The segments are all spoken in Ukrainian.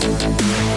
Thank you.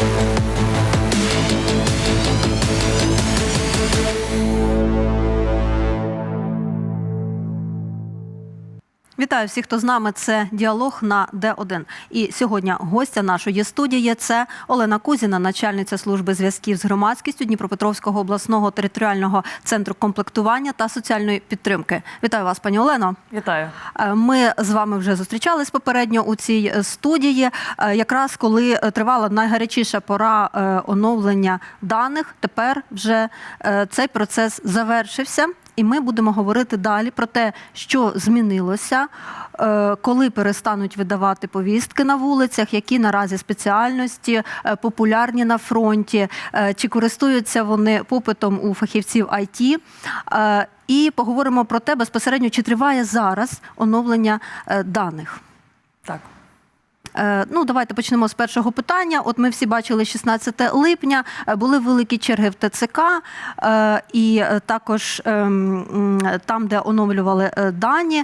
Вітаю всіх, хто з нами. Це діалог на Д1. І сьогодні гостя нашої студії це Олена Кузіна, начальниця служби зв'язків з громадськістю Дніпропетровського обласного територіального центру комплектування та соціальної підтримки. Вітаю вас, пані Олено. Вітаю. Е, Ми з вами вже зустрічались попередньо у цій е, студії, е, якраз коли тривала найгарячіша пора оновлення даних. Тепер вже цей процес завершився. І ми будемо говорити далі про те, що змінилося, е, коли перестануть видавати повістки на вулицях, які наразі спеціальності е, популярні на фронті, е, чи користуються вони попитом у фахівців IT. І поговоримо про те безпосередньо, чи триває зараз оновлення даних. Так. Е, Ну, давайте почнемо з першого питання. От ми всі бачили 16 липня, е, були великі черги в ТЦК, е, і також ем, там, де оновлювали дані.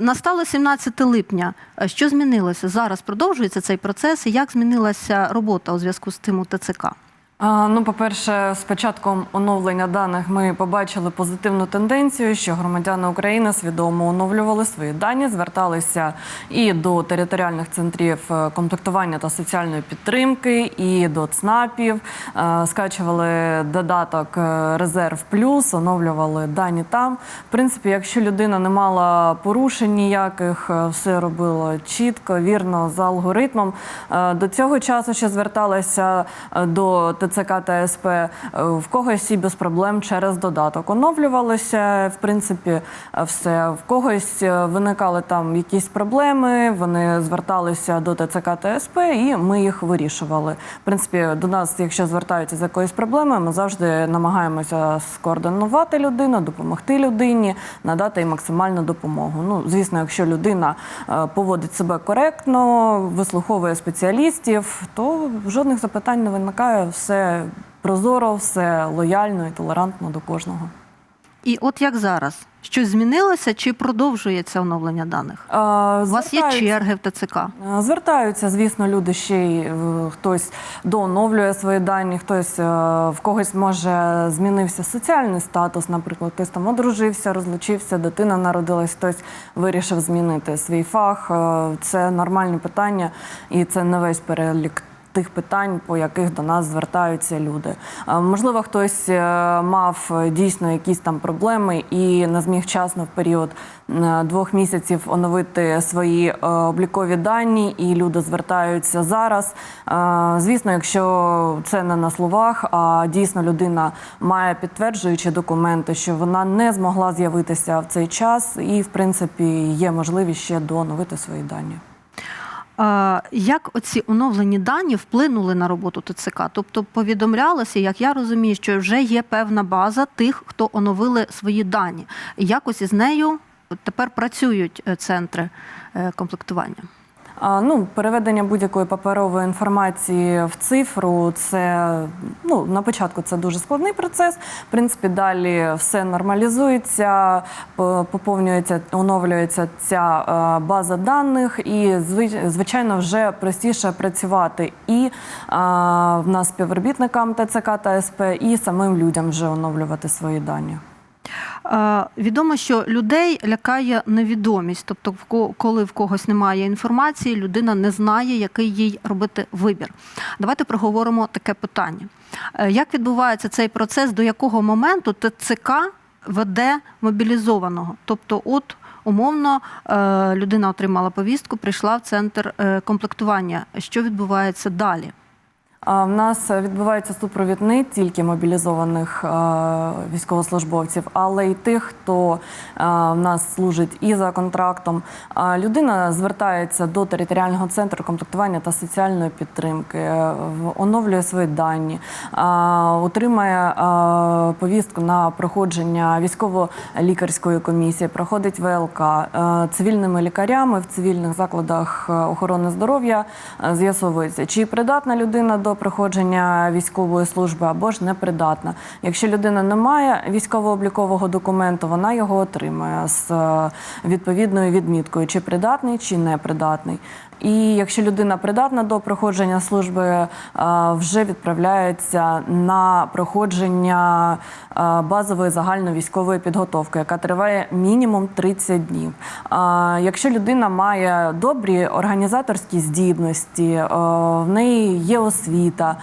Настало 17 липня. Що змінилося? Зараз продовжується цей процес, як змінилася робота у зв'язку з тим у ТЦК? Ну, по-перше, з початком оновлення даних ми побачили позитивну тенденцію, що громадяни України свідомо оновлювали свої дані, зверталися і до територіальних центрів е, комплектування та соціальної підтримки, і до ЦНАПів, е, скачували додаток е, Резерв Плюс, оновлювали дані там. В принципі, якщо людина не мала порушень ніяких, все робило чітко, вірно, за алгоритмом. До цього часу ще зверталися до ТЦК та СП е, в когось і без проблем через додаток. Оновлювалося, в принципі, е, все. В когось е, виникали там якісь проблеми, вони зверталися до ТЦК та СП, і ми їх вирішували. В принципі, до нас, якщо звертаються з якоюсь проблемою, ми завжди намагаємося скоординувати людину, допомогти людині, надати їй максимальну допомогу. Ну, звісно, якщо людина поводить себе коректно, вислуховує спеціалістів, то жодних запитань не виникає. Все прозоро, все лояльно і толерантно до кожного. І от як зараз? Щось змінилося чи продовжується оновлення даних? Е, У вас є черги в ТЦК? Звертаються, звісно, люди ще й е, хтось дооновлює свої дані, хтось е, в когось може змінився соціальний статус, наприклад, хтось там одружився, розлучився, дитина народилась, хтось вирішив змінити свій фах. Е, Це нормальні питання, і це не весь перелік. Тих питань, по яких до нас звертаються люди. Е, Можливо, хтось е, мав е, дійсно якісь там проблеми і не зміг вчасно в період двох місяців оновити свої облікові дані, і люди звертаються зараз. Звісно, якщо це не на словах, а дійсно людина має підтверджуючі документи, що вона не змогла з'явитися в цей час, і в принципі є можливість ще дооновити свої дані. Як оці оновлені дані вплинули на роботу ТЦК? Тобто повідомлялося, як я розумію, що вже є певна база тих, хто оновили свої дані. Якось із нею тепер працюють е, центри е, комплектування. Ну, переведення будь-якої паперової інформації в цифру це ну на початку це дуже складний процес. В принципі, далі все нормалізується, поповнюється, оновлюється ця база даних, і зви- звичайно вже простіше працювати і в нас співробітникам ТЦК та СП, і самим людям вже оновлювати свої дані. Відомо, що людей лякає невідомість, тобто, коли в когось немає інформації, людина не знає, який їй робити вибір. Давайте проговоримо таке питання: Е, як відбувається цей процес, до якого моменту ТЦК веде мобілізованого? Тобто, от умовно е, людина отримала повістку, прийшла в центр е, комплектування. Що відбувається далі? В нас відбувається супровід не тільки мобілізованих військовослужбовців, але й тих, хто в нас служить і за контрактом. Людина звертається до територіального центру комплектування та соціальної підтримки, е, оновлює свої дані, отримає повістку на проходження військово-лікарської комісії, проходить ВЛК Е, цивільними лікарями в цивільних закладах е, охорони здоров'я з'ясовується, чи придатна людина до проходження військової служби або ж непридатна. Якщо людина не має військово-облікового документу, вона його отримає з е, відповідною відміткою, чи придатний, чи непридатний. І якщо людина придатна до проходження служби, е, вже відправляється на проходження е, базової загальновійськової підготовки, яка триває мінімум 30 днів. Е, Якщо людина має добрі організаторські здібності, в неї є освіта,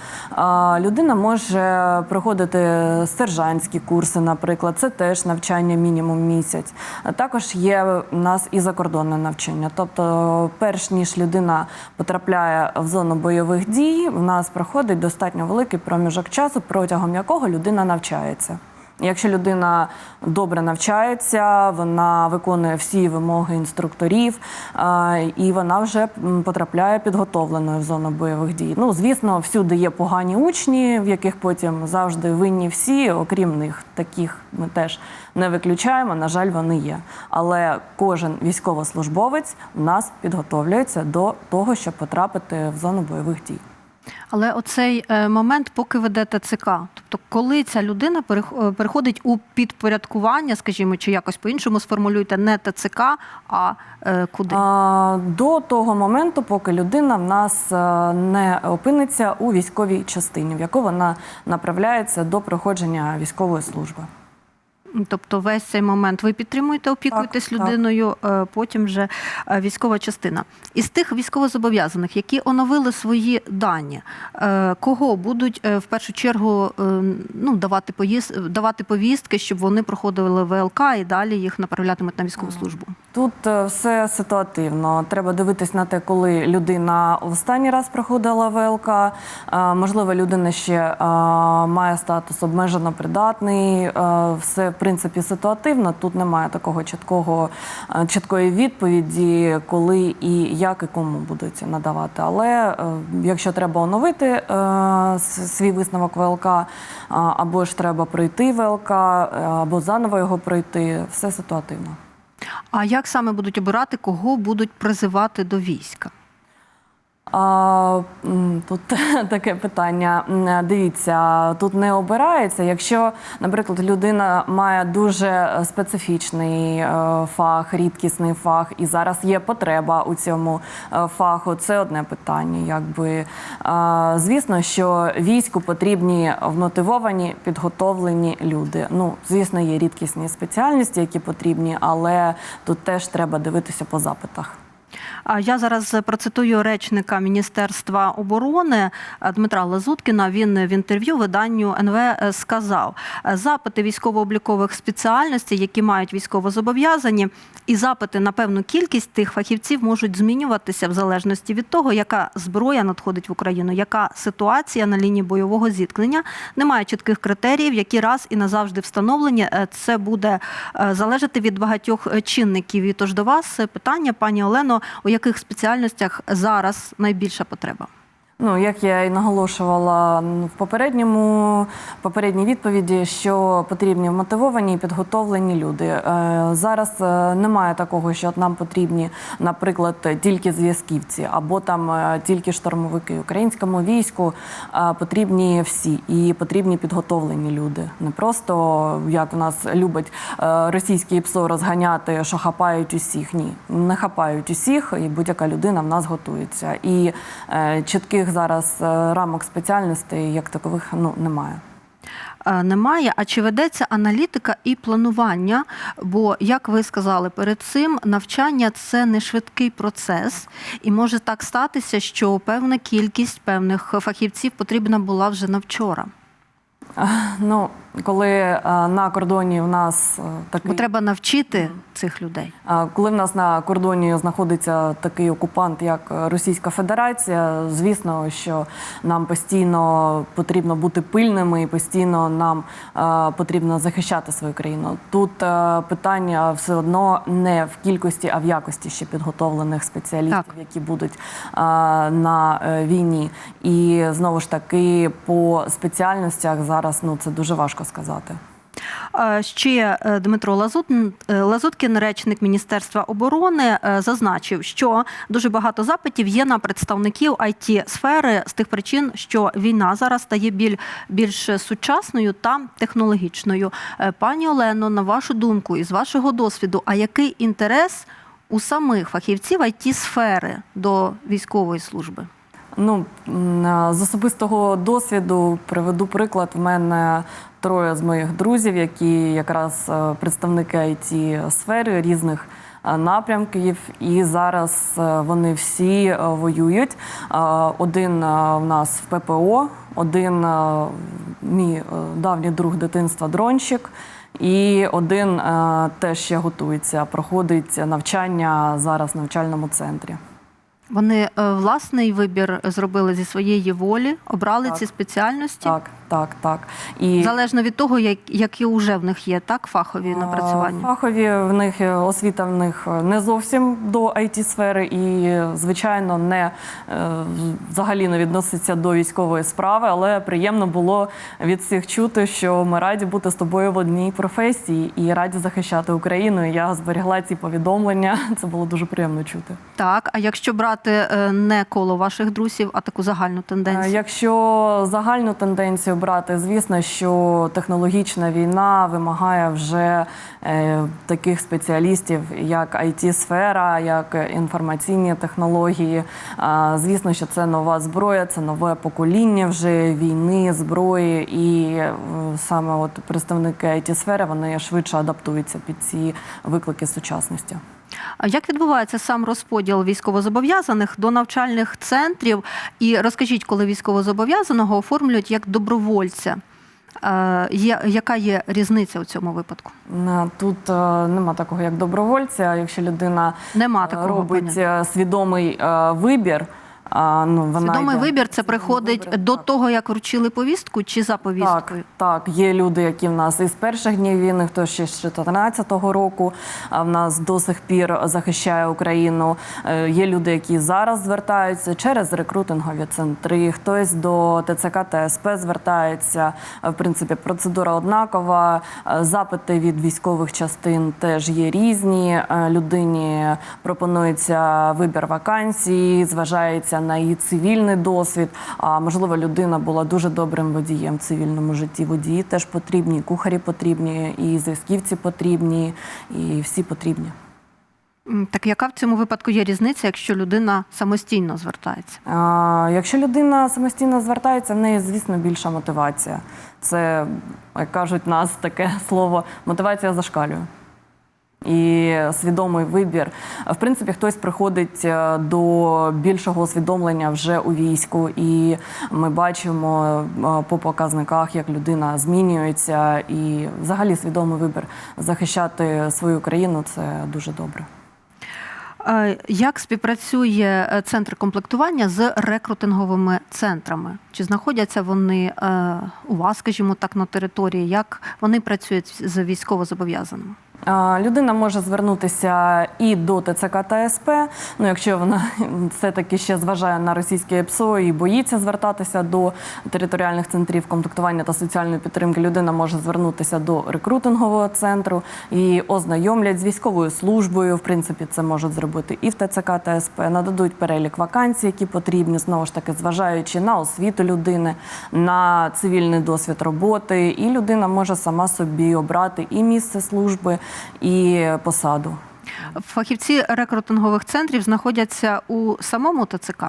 людина може проходити сержантські курси, наприклад, це теж навчання мінімум місяць. Також є у нас і закордонне навчання. Тобто, перш ніж людина потрапляє в зону бойових дій, в нас проходить достатньо великий проміжок часу, протягом якого людина навчається. Якщо людина добре навчається, вона виконує всі вимоги інструкторів, і вона вже потрапляє підготовленою в зону бойових дій. Ну, звісно, всюди є погані учні, в яких потім завжди винні всі, окрім них. Таких ми теж не виключаємо. На жаль, вони є. Але кожен військовослужбовець у нас підготовлюється до того, щоб потрапити в зону бойових дій. Але оцей е, момент, поки веде ТЦК, тобто коли ця людина е, переходить у підпорядкування, скажімо, чи якось по-іншому сформулюйте, не ТЦК, а е, куди? А, До того моменту, поки людина в нас не опиниться у військовій частині, в яку вона направляється до проходження військової служби. Тобто весь цей момент ви підтримуєте, опікуєтесь так. людиною, так. потім вже е, військова частина. Із тих військовозобов'язаних, які оновили свої дані, е, кого будуть е, в першу чергу е, ну, давати, поїзд, давати повістки, щоб вони проходили ВЛК і далі їх направлятимуть на військову службу? Тут е, все ситуативно. Треба дивитись на те, коли людина останній раз проходила ВЛК. Е, Можливо, людина ще е, має статус обмежено придатний. Все в принципі ситуативно. Тут немає такого чіткого чіткої відповіді, коли і як і кому будуть надавати. Але якщо треба оновити свій висновок ВЛК, або ж треба пройти ВЛК, або заново його пройти, все ситуативно. А як саме будуть обирати, кого будуть призивати до війська? А, тут таке питання. Дивіться, тут не обирається. Якщо, наприклад, людина має дуже специфічний е, фах, рідкісний фах, і зараз є потреба у цьому е, фаху, це одне питання. Якби А, звісно, що війську потрібні вмотивовані, підготовлені люди. Ну, звісно, є рідкісні спеціальності, які потрібні, але тут теж треба дивитися по запитах. Я зараз процитую речника Міністерства оборони е, Дмитра Лазуткіна. Він в інтерв'ю виданню НВ е, сказав: е, запити військово-облікових спеціальностей, які мають військовозобов'язані, і запити на певну кількість тих фахівців можуть змінюватися в залежності від того, яка зброя надходить в Україну, яка ситуація на лінії бойового зіткнення. Немає чітких критеріїв, які раз і назавжди встановлені. Це буде залежати від багатьох чинників. І тож до вас питання, пані Олено, у яких спеціальностях зараз найбільша потреба? Ну, як я і наголошувала в попередньому попередній відповіді, що потрібні мотивовані і підготовлені люди. Е, Зараз е, немає такого, що нам потрібні, наприклад, тільки зв'язківці або там е, тільки штурмовики. Українському війську потрібні всі і потрібні підготовлені люди. Не просто як в нас любить російські ПСО розганяти, що хапають усіх. Ні, не хапають усіх, і будь-яка людина в нас готується. І е, чітких зараз е, рамок спеціальностей як такових ну немає. Е, Немає. А чи ведеться аналітика і планування? Бо, як ви сказали перед цим, навчання це не швидкий процес, і може так статися, що певна кількість певних фахівців потрібна була вже на вчора. Ну коли е, на кордоні в нас е, такий Бо треба навчити цих людей. Коли в нас на кордоні знаходиться такий окупант, як Російська Федерація, звісно, що нам постійно потрібно бути пильними і постійно нам е, потрібно захищати свою країну. Тут е, питання все одно не в кількості, а в якості ще підготовлених спеціалістів, Так. які будуть е, на е, війні. І знову ж таки по спеціальностях зараз ну це дуже важко сказати. Ще е, Дмитро Лазут- е, Лазуткін, речник Міністерства оборони, е, зазначив, що дуже багато запитів є на представників it сфери з тих причин, що війна зараз стає біль, більш сучасною та технологічною. Пані Олено, на вашу думку і з вашого досвіду, а який інтерес у самих фахівців it сфери до військової служби? Ну, з особистого досвіду приведу приклад. В мене троє з моїх друзів, які якраз е, представники it сфери різних е, напрямків, і зараз е, вони всі воюють. Один в нас в ППО, один мій давній друг дитинства дронщик. І один теж ще готується, проходить навчання зараз в навчальному центрі. Вони е, власний вибір зробили зі своєї волі, обрали Так. ці спеціальності. Так, так, так. І Залежно від того, як, які вже в них є, так, фахові напрацювання. Фахові в них е, освіта в них е, не зовсім до it сфери і, е, звичайно, не е, взагалі не відноситься до військової справи, але приємно було від всіх чути, що ми раді бути з тобою в одній професії і раді захищати Україну. Я зберігла ці повідомлення. Це було дуже приємно чути. Так, а якщо брати е, не коло ваших друзів, а таку загальну Е, тенденцію? Якщо загальну тенденцію брати, звісно, що технологічна війна вимагає вже е, таких спеціалістів, як it сфера як інформаційні технології. Звісно, що це нова зброя, це нове покоління вже війни, зброї, і е, саме от представники it сфери вони швидше адаптуються під ці виклики сучасності. Як відбувається сам розподіл військовозобов'язаних до навчальних центрів? І розкажіть, коли військовозобов'язаного оформлюють як добровольця, е, є, яка є різниця у цьому випадку? Е, Тут е, нема такого як добровольця. Якщо людина Нема такого робить поняття. е, свідомий е, вибір. А, ну, вона Свідомий йде. вибір це приходить вибір, до так. того, як вручили повістку, чи за Так, повісткою? так, є люди, які в нас із перших днів війни, хто ще з 2014 року, а в нас до сих пір захищає Україну. Е, Є люди, які зараз звертаються через рекрутингові центри. Хтось до ТЦК ТСП звертається. Е, В принципі, процедура однакова. Е, Запити від військових частин теж є різні. Е, Людині пропонується вибір вакансії, зважається на її цивільний досвід. А можливо, людина була дуже добрим водієм в цивільному житті. Водії теж потрібні, кухарі потрібні, і зв'язківці потрібні, і всі потрібні. Так яка в цьому випадку є різниця, якщо людина самостійно звертається? А, якщо людина самостійно звертається, в неї, звісно, більша мотивація. Це, як кажуть нас, таке слово мотивація зашкалює. І свідомий вибір. В принципі, хтось приходить е, до більшого усвідомлення вже у війську, і ми бачимо е, по показниках, як людина змінюється. І взагалі свідомий вибір захищати свою країну це дуже добре. Як співпрацює е, центр комплектування з рекрутинговими центрами? Чи знаходяться вони у вас, скажімо так, на території? Як вони працюють з військовозобов'язаними? Людина може звернутися і до ТЦК та СП, ну якщо вона все-таки ще зважає на російське ПСО і боїться звертатися до територіальних центрів комплектування та соціальної підтримки, людина може звернутися до рекрутингового центру і ознайомлять з військовою службою. В принципі, це можуть зробити і в ТЦК та СП, нададуть перелік вакансій, які потрібні, знову ж таки, зважаючи на освіту людини, на цивільний досвід роботи, і людина може сама собі обрати і місце служби, і посаду. Фахівці рекрутингових центрів знаходяться у самому ТЦК.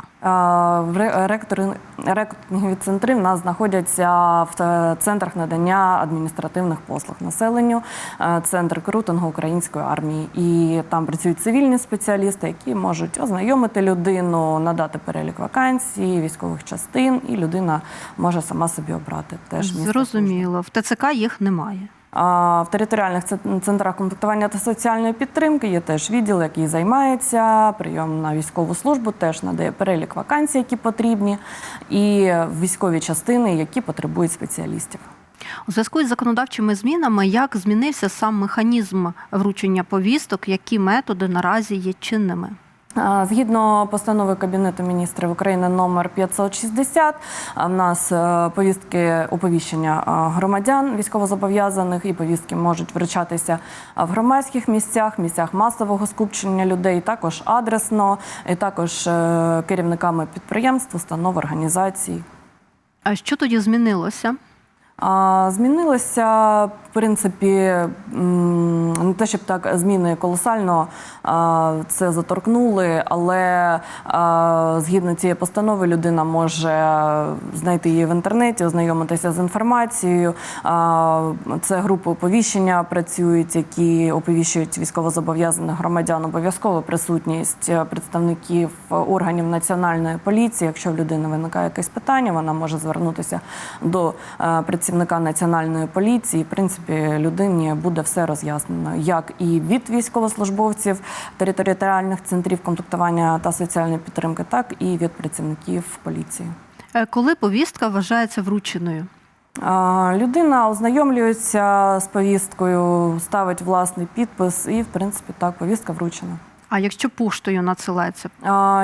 Рекрутингові центри в нас знаходяться в центрах надання адміністративних послуг населенню, е, центр рекрутингу української армії. І там працюють цивільні спеціалісти, які можуть ознайомити людину, надати перелік вакансій, військових частин, і людина може сама собі обрати теж. Зрозуміло, в ТЦК їх немає. В територіальних центрах комплектування та соціальної підтримки є теж відділ, який займається прийом на військову службу, теж надає перелік вакансій, які потрібні, і військові частини, які потребують спеціалістів. У зв'язку із законодавчими змінами, як змінився сам механізм вручення повісток, які методи наразі є чинними? Згідно постанови Кабінету міністрів України номер 560, в нас е, повістки оповіщення громадян військовозобов'язаних і повістки можуть вручатися в громадських місцях, місцях масового скупчення людей, також адресно, і також е, керівниками підприємств, установ, організацій. А що тоді змінилося? Змінилося принципі, не те, щоб так зміни колосально це заторкнули, але згідно цієї постанови людина може знайти її в інтернеті, ознайомитися з інформацією. Це групи оповіщення працюють, які оповіщують військовозобов'язаних громадян. Обов'язково присутність представників органів національної поліції. Якщо в людини виникає якесь питання, вона може звернутися до е, працівника національної поліції. В принципі, людині буде все роз'яснено, як і від військовослужбовців територіальних центрів комплектування та соціальної підтримки, так і від працівників поліції. Е, Коли повістка вважається врученою? Людина ознайомлюється з повісткою, ставить власний підпис, і в принципі так повістка вручена. А якщо поштою надсилається?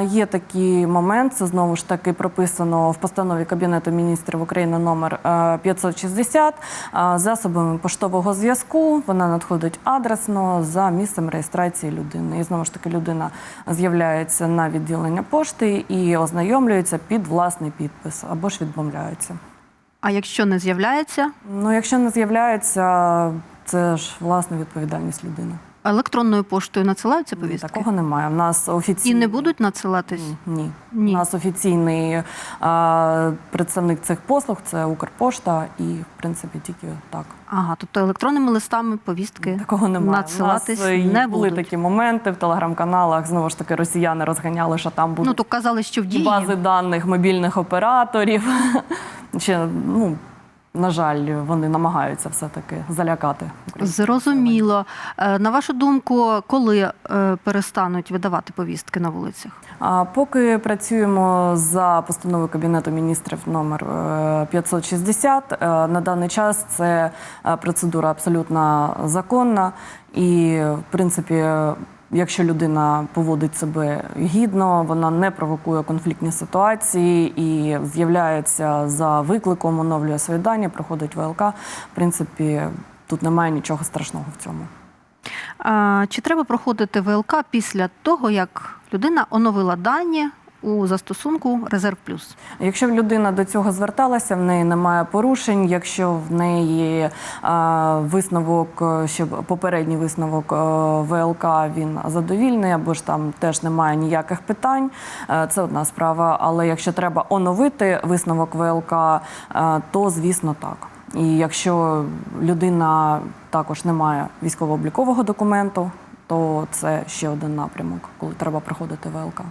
Є такий момент, це знову ж таки прописано в постанові Кабінету міністрів України номер е, 560 а, засобами поштового зв'язку. Вона надходить адресно за місцем реєстрації людини. І знову ж таки людина з'являється на відділення пошти і ознайомлюється під власний підпис або ж відмовляється. А якщо не з'являється, Ну, якщо не з'являється, це ж власна відповідальність людини. Електронною поштою надсилаються повістки? Такого немає. У нас І не будуть надсилатись? Ні. Ні. У нас офіційний а, представник цих послуг це Укрпошта, і в принципі тільки так. Ага, тобто електронними листами повістки Такого немає. надсилатись У нас не були будуть. такі моменти в телеграм-каналах. Знову ж таки, росіяни розганяли, що там будуть Ну то казали, що в дії. бази даних мобільних операторів. Ще, ну, на жаль, вони намагаються все-таки залякати. українське Зрозуміло. Е, На вашу думку, коли е, перестануть видавати повістки на вулицях? А поки працюємо за постановою Кабінету міністрів номер е, 560, е, на даний час це процедура абсолютно законна. І, в принципі, якщо людина поводить себе гідно, вона не провокує конфліктні ситуації і з'являється за викликом, оновлює свої дані, проходить ВЛК. В принципі, тут немає нічого страшного в цьому. А, Чи треба проходити ВЛК після того, як людина оновила дані у застосунку Резерв Плюс? Якщо людина до цього зверталася, в неї немає порушень. Якщо в неї а, висновок, е, що попередній висновок е, ВЛК він задовільний, або ж там теж немає ніяких питань, е, це одна справа. Але якщо треба оновити висновок ВЛК, е, то звісно так. І якщо людина також не має військово-облікового документу, то це ще один напрямок, коли треба проходити ВЛК.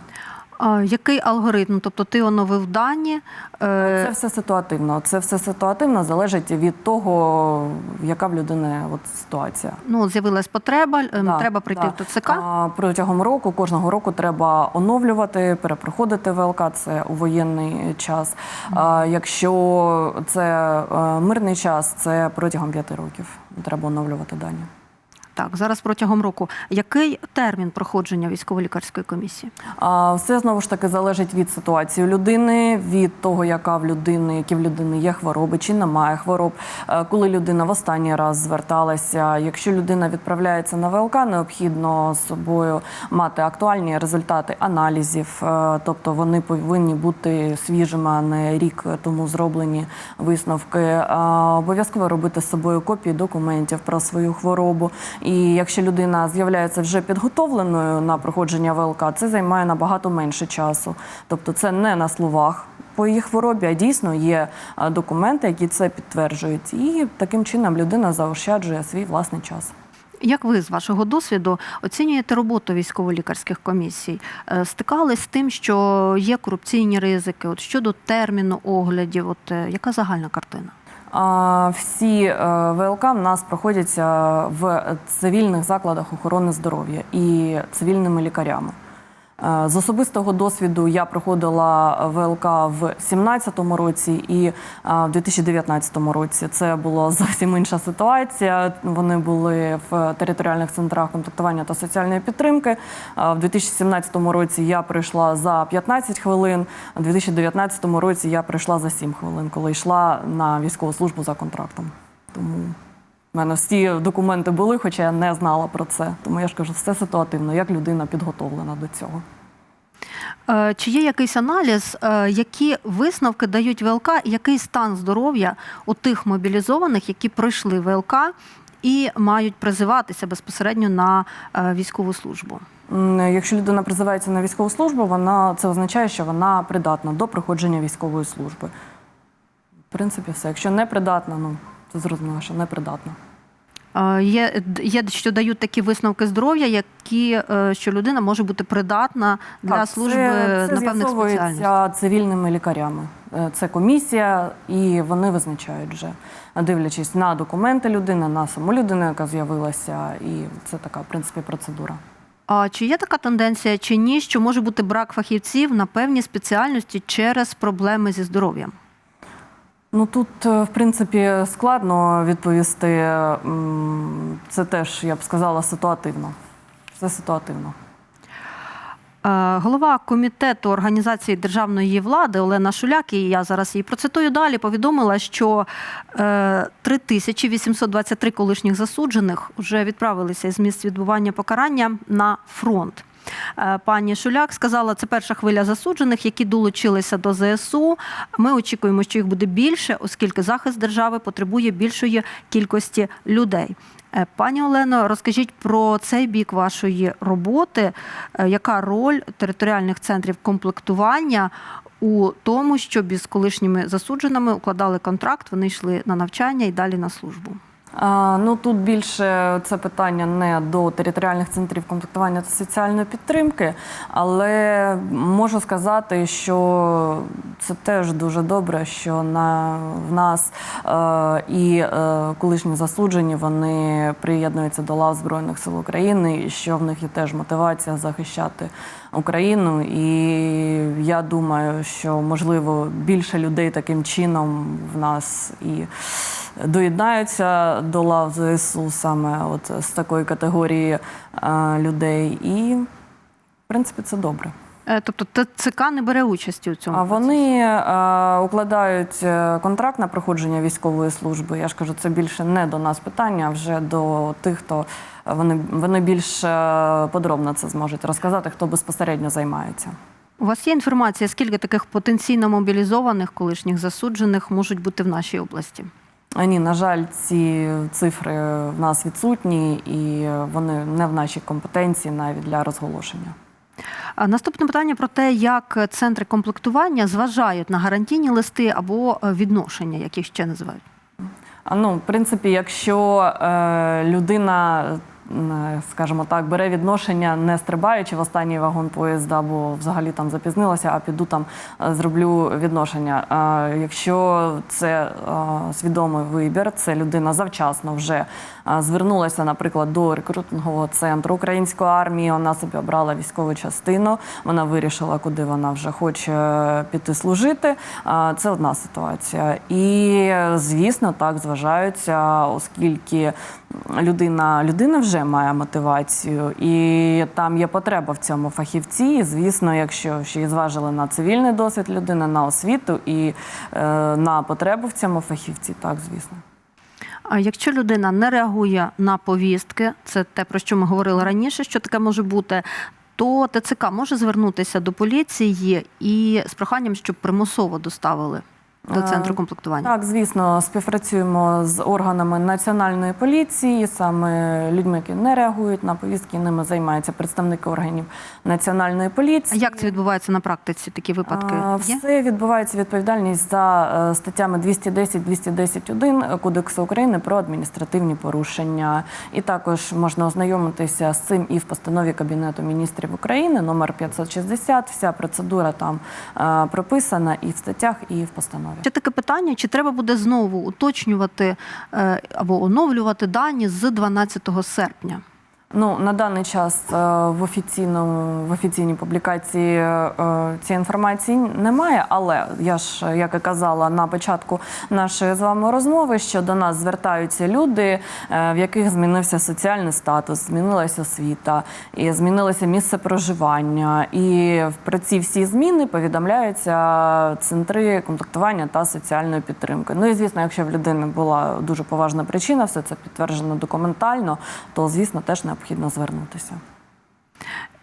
Який алгоритм? Тобто ти оновив дані, е, Це все ситуативно. Це все ситуативно залежить від того, яка в людини от ситуація. ну, з'явилась потреба, е, Да, треба прийти да. в ТЦК. А, Протягом року, кожного року треба оновлювати, перепроходити ВЛК, це у воєнний час. А якщо це е, мирний час, це протягом п'яти років. Треба оновлювати дані. Так, зараз протягом року. Який термін проходження військово-лікарської комісії? А все знову ж таки залежить від ситуації людини, від того, яка в людини, які в людини є хвороби, чи немає хвороб. Е, Коли людина в останній раз зверталася, якщо людина відправляється на ВЛК, необхідно з собою мати актуальні результати аналізів, е, тобто вони повинні бути свіжими, а не рік тому зроблені висновки. Обов'язково робити з собою копії документів про свою хворобу. І якщо людина з'являється вже підготовленою на проходження ВЛК, це займає набагато менше часу. Тобто, це не на словах по її хворобі, а дійсно є документи, які це підтверджують. І таким чином людина заощаджує свій власний час. Як ви з вашого досвіду оцінюєте роботу військово-лікарських комісій? Е, Стикались з тим, що є корупційні ризики? От щодо терміну оглядів, от е, яка загальна картина? Всі е, ВЛК в нас проходяться в цивільних закладах охорони здоров'я і цивільними лікарями. Е, З особистого досвіду я проходила ВЛК в 2017 році і е, в 2019 році. Це була зовсім інша ситуація. Вони були в територіальних центрах контактування та соціальної підтримки. Е, В 2017 році я прийшла за 15 хвилин, в 2019 році я прийшла за 7 хвилин, коли йшла на військову службу за контрактом. Тому в мене всі документи були, хоча я не знала про це. Тому я ж кажу, все ситуативно, як людина підготовлена до цього. Е, Чи є якийсь аналіз, е, які висновки дають ВЛК, який стан здоров'я у тих мобілізованих, які пройшли ВЛК і мають призиватися безпосередньо на е, військову службу? Якщо людина призивається на військову службу, вона це означає, що вона придатна до проходження військової служби. В принципі, все. Якщо не придатна, ну це зрозуміло, що не придатна. Е, Є, є що дають такі висновки здоров'я, які е, що людина може бути придатна для Так, служби це, це на певних спеціальностях. цивільними лікарями. Е, Це комісія, і вони визначають вже, дивлячись на документи людини, на саму людину, яка з'явилася, і це така, в принципі, процедура. А чи є така тенденція, чи ні, що може бути брак фахівців на певні спеціальності через проблеми зі здоров'ям? Ну тут, е, в принципі, складно відповісти. Це теж, я б сказала, ситуативно. Це ситуативно. Е, Голова комітету організації державної влади Олена Шуляк, і я зараз її процитую далі, повідомила, що е, 3823 колишніх засуджених вже відправилися із місць відбування покарання на фронт. Е, Пані Шуляк сказала, це перша хвиля засуджених, які долучилися до ЗСУ. Ми очікуємо, що їх буде більше, оскільки захист держави потребує більшої кількості людей. Е, Пані Олено, розкажіть про цей бік вашої роботи. Е, Яка роль територіальних центрів комплектування у тому, щоб із колишніми засудженими укладали контракт, вони йшли на навчання і далі на службу? Ну тут більше це питання не до територіальних центрів комплектування та соціальної підтримки, але можу сказати, що це теж дуже добре, що на в нас е, і е, колишні засуджені вони приєднуються до лав Збройних сил України, і що в них є теж мотивація захищати Україну. І я думаю, що можливо більше людей таким чином в нас і доєднаються до лав ЗСУ саме от з такої категорії е, людей. І, в принципі, це добре. Е, Тобто ТЦК не бере участі у цьому. А вони е, укладають е, контракт на проходження військової служби. Я ж кажу, це більше не до нас питання, а вже до тих, хто вони, вони більш подробно це зможуть розказати, хто безпосередньо займається. У вас є інформація, скільки таких потенційно мобілізованих колишніх засуджених можуть бути в нашій області? А ні, на жаль, ці цифри в нас відсутні, і вони не в нашій компетенції навіть для розголошення. Наступне питання про те, як центри комплектування зважають на гарантійні листи або е, відношення, як їх ще називають. Ну, в принципі, якщо е, людина, скажімо так, бере відношення, не стрибаючи в останній вагон поїзда, або взагалі там запізнилася, а піду там е, зроблю відношення. Е, якщо це е, свідомий вибір, це людина завчасно вже е, звернулася, наприклад, до рекрутингового центру української армії. Вона собі обрала військову частину. Вона вирішила, куди вона вже хоче е, піти служити. Е, Це одна ситуація. І е, звісно, так зважаються, оскільки людина, людина вже має мотивацію, і там є потреба в цьому фахівці. І, звісно, якщо ще й зважили на цивільний досвід людини, на освіту і е, на потребу в цьому фахівці, так звісно. А якщо людина не реагує на повістки, це те, про що ми говорили раніше, що таке може бути, то ТЦК може звернутися до поліції і з проханням, щоб примусово доставили до Е, центру комплектування. Так, звісно, співпрацюємо з органами національної поліції, саме людьми, які не реагують на повістки, ними займаються представники органів національної А поліції. як це відбувається на практиці? Такі випадки є? Все відбувається відповідальність за е, статтями 210-210-1 Кодексу України про адміністративні порушення. І також можна ознайомитися з цим і в постанові Кабінету міністрів України номер 560. Вся процедура там е, прописана і в статтях, і в постанові. Ще таке питання: чи треба буде знову уточнювати е, або оновлювати дані з 12 серпня? Ну на даний час е, в офіційному в офіційній публікації цієї інформації немає. Але я ж як і казала на початку нашої з вами розмови, що до нас звертаються люди, е, в яких змінився соціальний статус, змінилася освіта, і змінилося місце проживання. І про ці всі зміни повідомляються центри комплектування та соціальної підтримки. Ну і звісно, якщо в людини була дуже поважна причина, все це підтверджено документально, то звісно теж необхідно звернутися.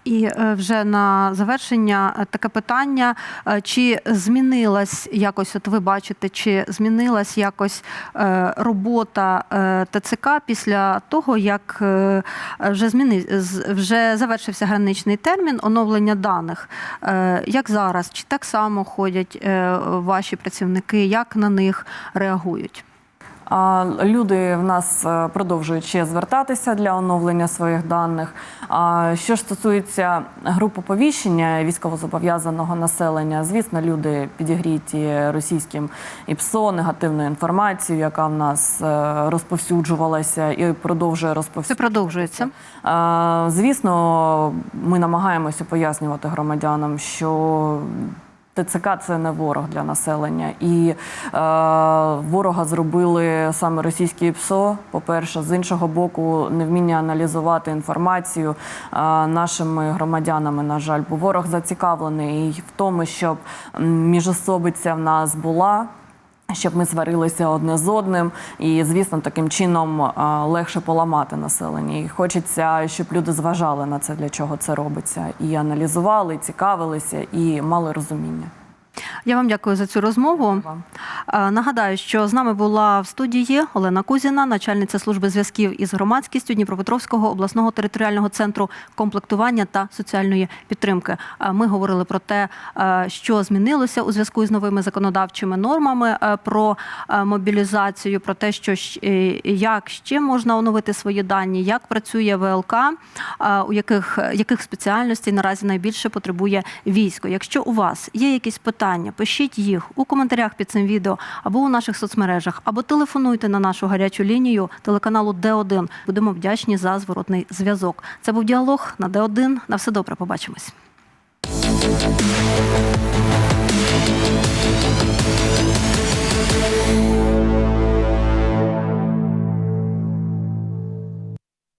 І е, вже на завершення е, таке питання: Е, чи змінилась якось, от ви бачите, чи змінилась якось робота ТЦК після того, як вже зміни вже завершився граничний термін оновлення даних? Як зараз? Чи так само ходять ваші працівники? Як на них реагують? Люди в нас е, продовжують ще звертатися для оновлення своїх даних. Що ж стосується груп оповіщення військовозобов'язаного населення, звісно, люди підігріті російським ІПСО, негативною інформацією, яка в нас е, розповсюджувалася і продовжує Це продовжується. Звісно, ми намагаємося пояснювати громадянам, що ТЦК це не ворог для населення, і е, ворога зробили саме російські ПСО. По-перше, з іншого боку, невміння аналізувати інформацію е, нашими громадянами. На жаль, бо ворог зацікавлений в тому, щоб міжособиця в нас була щоб ми сварилися одне з одним, і звісно, таким чином легше поламати населення. І хочеться, щоб люди зважали на це, для чого це робиться, і аналізували, і цікавилися, і мали розуміння. Я вам дякую за цю розмову. Нагадаю, що з нами була в студії Олена Кузіна, начальниця служби зв'язків із громадськістю Дніпропетровського обласного територіального центру комплектування та соціальної підтримки. Ми говорили про те, що змінилося у зв'язку з новими законодавчими нормами про мобілізацію, про те, що як ще можна оновити свої дані, як працює ВЛК, у яких, яких спеціальностей наразі найбільше потребує військо. Якщо у вас є якісь питання, пишіть їх у коментарях під цим відео або у наших соцмережах, або телефонуйте на нашу гарячу лінію телеканалу Д1. Будемо вдячні за зворотний зв'язок. Це був діалог на Д1. На все добре. Побачимось.